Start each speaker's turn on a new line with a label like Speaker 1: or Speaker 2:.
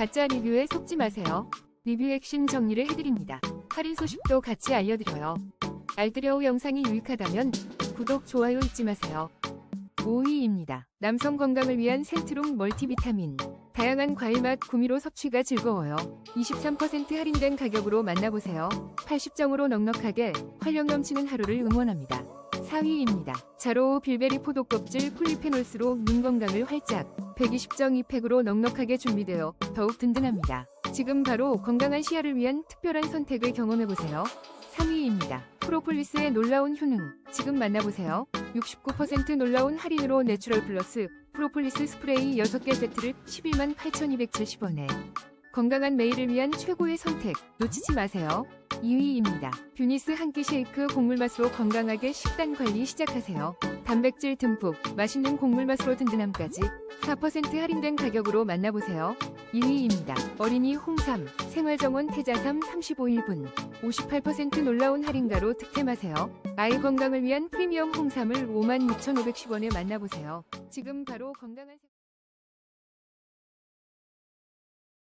Speaker 1: 가짜 리뷰에 속지 마세요. 리뷰 핵심 정리를 해드립니다. 할인 소식도 같이 알려드려요. 알뜰여우 영상이 유익하다면 구독, 좋아요 잊지 마세요. 5위입니다. 남성 건강을 위한 센트롱 멀티비타민. 다양한 과일 맛 구미로 섭취가 즐거워요. 23% 할인된 가격으로 만나보세요. 80정으로 넉넉하게 활력 넘치는 하루를 응원합니다. 4위입니다. 자로우 빌베리 포도 껍질 폴리페놀스로 눈 건강을 활짝 120정 2팩으로 넉넉하게 준비되어 더욱 든든합니다. 지금 바로 건강한 시야를 위한 특별한 선택을 경험해보세요. 3위입니다. 프로폴리스의 놀라운 효능. 지금 만나보세요. 69% 놀라운 할인으로 내추럴 플러스 프로폴리스 스프레이 6개 세트를 11만 8,270원에 건강한 매일을 위한 최고의 선택 놓치지 마세요. 2위입니다. 뷰니스 한 끼 쉐이크 곡물 맛으로 건강하게 식단 관리 시작하세요. 단백질 듬뿍 맛있는 곡물 맛으로 든든함까지 4% 할인된 가격으로 만나보세요. 2위입니다. 어린이 홍삼 생활정원 태자삼 35일분 58% 놀라운 할인가로 득템하세요. 아이 건강을 위한 프리미엄 홍삼을 56,510원에 만나보세요. 지금 바로 건강한 생-